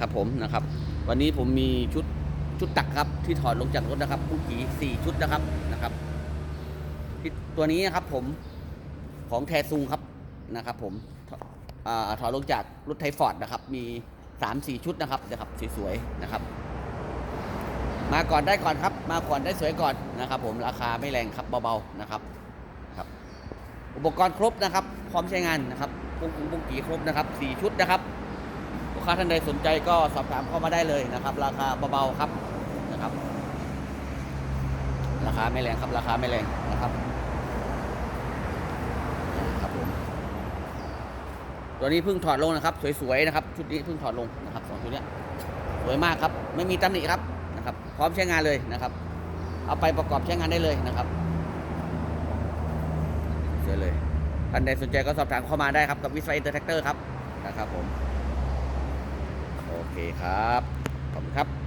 ครับผมนะครับ วันนี้ผมมีชุดชุดตักครับ ที่ถอดลงจากรถนะครับผู้ขี่สี่ชุดนะครับนะครับที่ตัวนี้นะครับผมของแทซุงครับนะครับ ผมอถอดลงจากรถไทฟอร์ดนะครับ มีสามสี่ชุดนะครับนะครับสวยๆนะครับ มาก่อนได้ก่อนครับ มาก่อนได้สวยก่อนนะครับ ผมราคาไม่แรงครับเบาๆนะครับครับ อุปกรณ์ครบนะครับ พร้อมใช้งานนะครับปุ้งปุ้งปุ้งกีครบนะครับสี่ชุดนะครับ ลูกค้าท่านใดสนใจก็สอบถามเข้ามาได้เลยนะครับ ราคาเบาๆครับนะครับ ราคาไม่แรงครับราคาไม่แรงนะครับครับผมตัวนี้เพิ่งถอดลงนะครับ สวยๆนะครับ ชุดนี้เพิ่งถอดลงนะครับสองชุดนี้สวยมากครับ ไม่มีตำหนิครับนะครับ พร้อมใช้งานเลยนะครับ เอาไปประกอบใช้งานได้เลยนะครับเสียเลยท่านใดสนใจก็สอบถามเข้ามาได้ครับกับวิสไฟเตอร์แท็กเตอร์ครับนะครับผม เคครับ ขอบคุณครับ